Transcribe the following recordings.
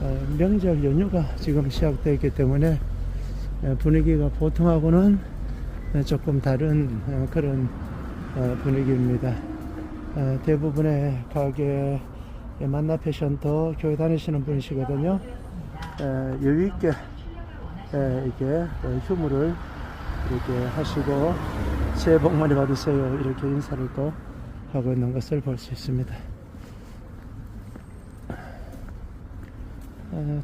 어, 명절 연휴가 지금 시작되어 있기 때문에 어, 분위기가 보통하고는 어, 조금 다른 어, 그런 어, 분위기입니다. 어, 대부분의 가게 만나 패션도 교회 다니시는 분이시거든요. 에, 여유 있게 에, 이렇게 어, 휴무를 이렇게 하시고 새해 복 많이 받으세요 이렇게 인사를 또 하고 있는 것을 볼 수 있습니다.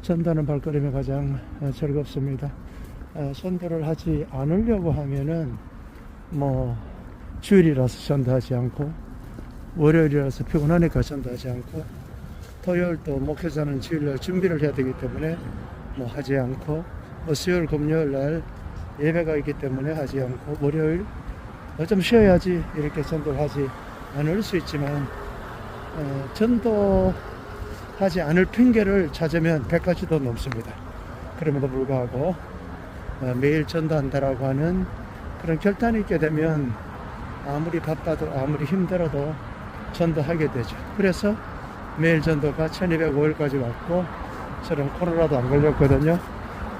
전도하는 발걸음이 가장 어, 즐겁습니다. 어, 전도를 하지 않으려고 하면은 뭐 주일이라서 전도하지 않고 월요일이라서 피곤하니까 전도하지 않고 토요일 또 목회자는 주일날 준비를 해야 되기 때문에 뭐 하지 않고 뭐 수요일 금요일 날 예배가 있기 때문에 하지 않고 월요일 어, 좀 쉬어야지 이렇게 전도를 하지 않을 수 있지만 어, 전도 하지 않을 핑계를 찾으면 100가지도 넘습니다. 그럼에도 불구하고 어, 매일 전도한다라고 하는 그런 결단이 있게 되면 아무리 바빠도 아무리 힘들어도 전도하게 되죠. 그래서 매일 전도가 1205일까지 왔고 저는 코로나도 안 걸렸거든요.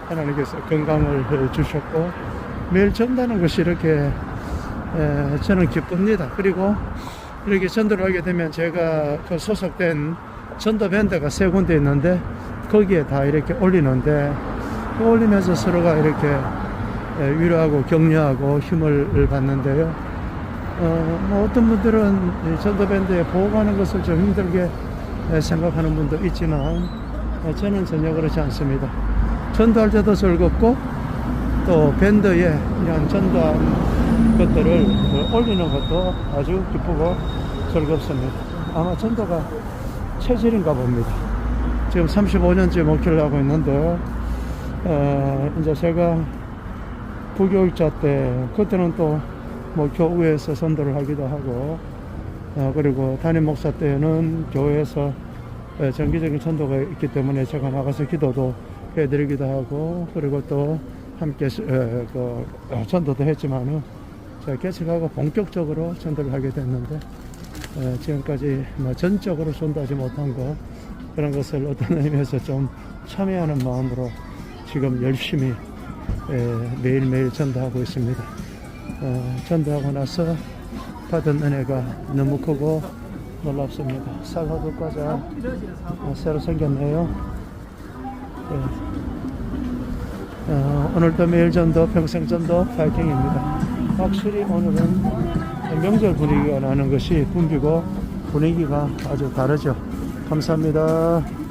하나님께서 건강을 주셨고 매일 전도하는 것이 이렇게 에, 저는 기쁩니다. 그리고 이렇게 전도를 하게 되면 제가 그 소속된 전도 밴드가 세 군데 있는데 거기에 다 이렇게 올리는데 그 올리면서 서로가 이렇게 에, 위로하고 격려하고 힘을 받는데요. 어, 뭐 어떤 분들은 이 전도 밴드에 보호하는 것을 좀 힘들게 에, 생각하는 분도 있지만 어, 저는 전혀 그렇지 않습니다. 전도할 때도 즐겁고 또 밴드에 이런 전도한 것들을 어, 올리는 것도 아주 기쁘고 즐겁습니다. 아마 전도가 체질인가 봅니다. 지금 35년째 목회를 하고 있는데 어, 이제 제가 부교육자 때 그때는 또 뭐 교회에서 선도를 하기도 하고 어, 그리고 담임 목사 때는 교회에서 에, 정기적인 전도가 있기 때문에 제가 나가서 기도도 해드리기도 하고 그리고 또 함께 시- 에, 그, 어, 전도도 했지만은 제가 개척하고 본격적으로 전도를 하게 됐는데 에, 지금까지 뭐 전적으로 전도하지 못한 거 그런 것을 어떤 의미에서 좀 참여하는 마음으로 지금 열심히 에, 매일매일 전도하고 있습니다. 어, 전도하고 나서 받은 은혜가 너무 크고 놀랍습니다. 사과도 과자 어, 새로 생겼네요. 네. 어, 오늘도 매일 전도, 평생 전도 파이팅입니다. 확실히 오늘은 명절 분위기가 나는 것이 붐비고 분위기가 아주 다르죠. 감사합니다.